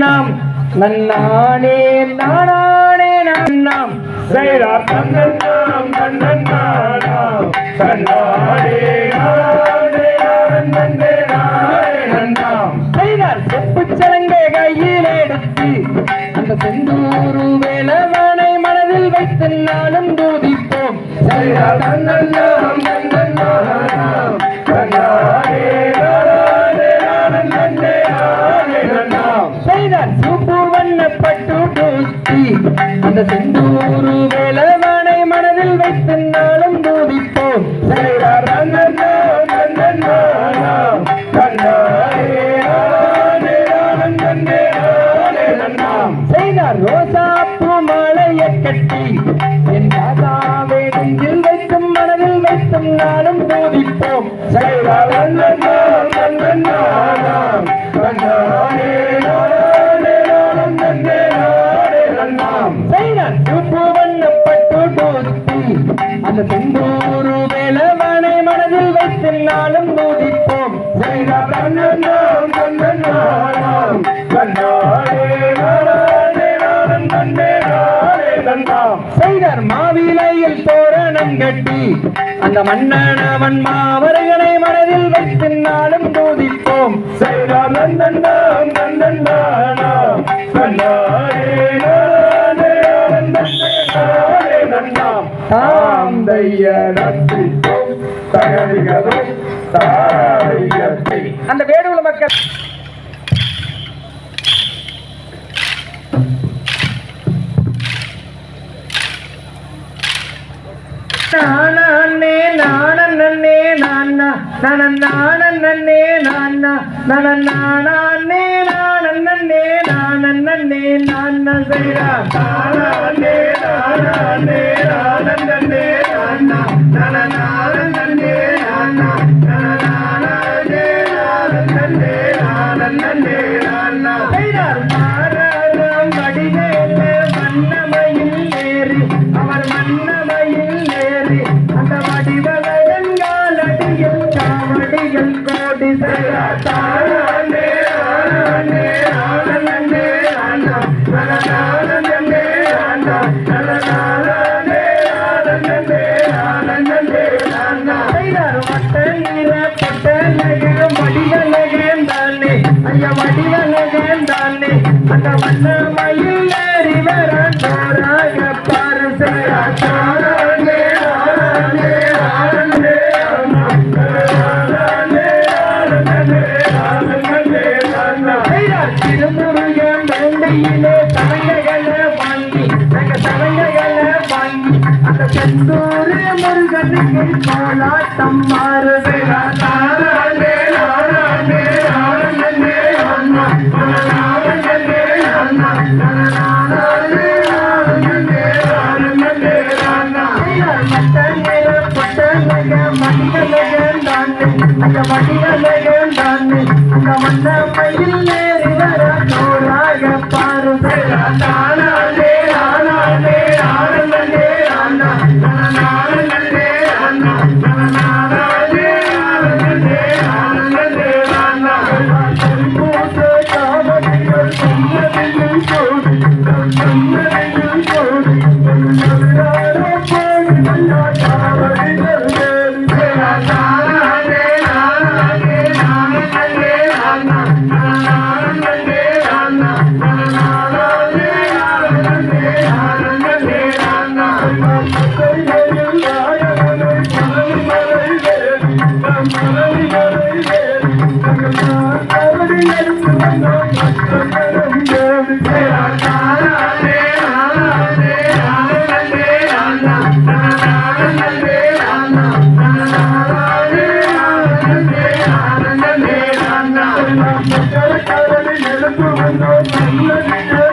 நாம் நன்னானே நானானே நாம் செய்தார் தன்னன் நாம் தன்னன் நானே நானன் நானே நன்னாம். சலங்கை கையில் எடுத்து அந்த செந்தூரு வேலவனை மனதில் வைத்து நானும் தூதிப்போம் செய்தார் தன்னன் நாம் தன்னன் பட்டு பூசி. அந்த செந்தூரு வேலவனை மனதில் வைத்து நாளும் தூதிப்போம் செய்தார் ரோசா பூ மாலையை கட்டி. அந்த செந்தூரு வேலவனை மனதில் வைத்து நாளும் தூதிப்போம் செய்தார் தன்னன் நாம் தன்னன் நானாம் தன்னாரே செய்தார் மாவிலையில் தோரணம் கட்டி அந்த மன்னன் அவன் மனதில் வைத்து நாளும் தூதிப்போம் செய்தார் நந்தன் நாம் கண்ணாடே அந்த வேடுகுல மக்கள். நானே நானே நானா நன நானே நானா நன நானே நானே. நானே நான செய்ரா நானே நானே நானே நானா நானா நானே நானா நானே நானே நானே நானா செய்தார் மன்னமையில் ஏறி வர தோராக பாரு செய்தார் நானே நானே நானே திருமுருகன் வாங்கி நாங்க வாங்கி அந்த செந்தூர் முருகனுக்கு கோலாட்டம் மாறு நானா செய்தார் மட்ட நிற எழுந்து வந்தோம்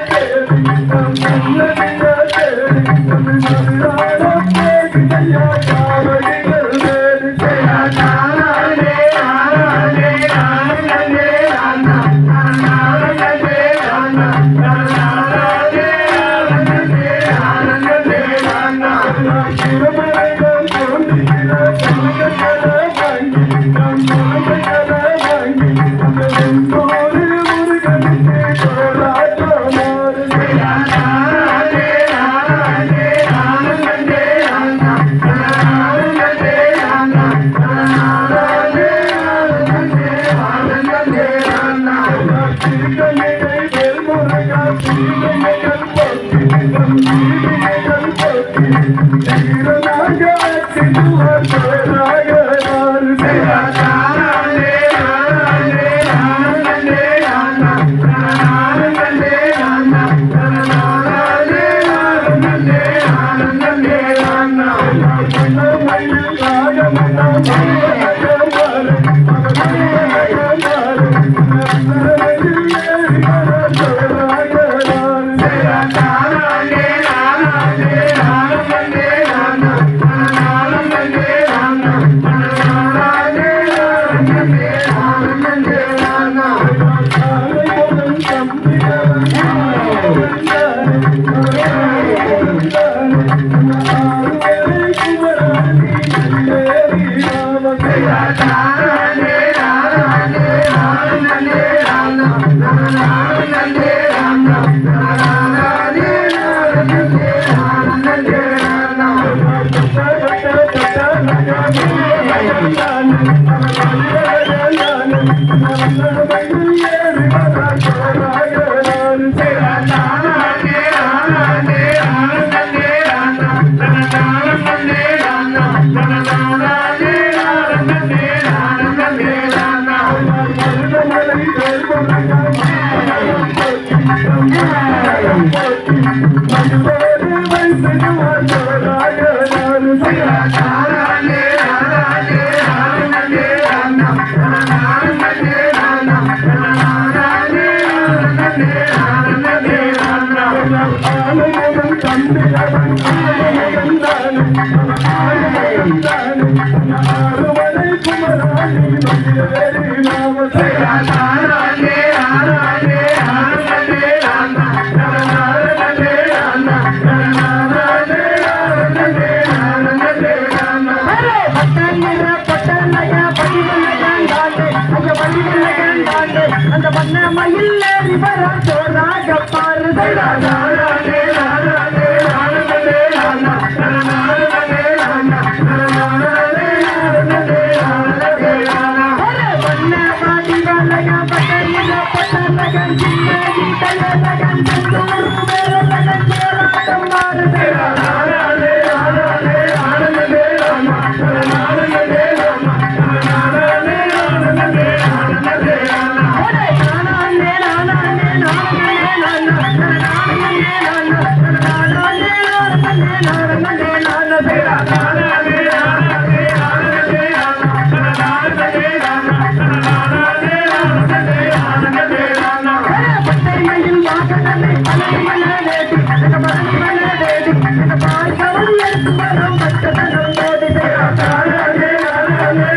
நம் Yeah. நானா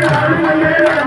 Yeah, yeah, yeah.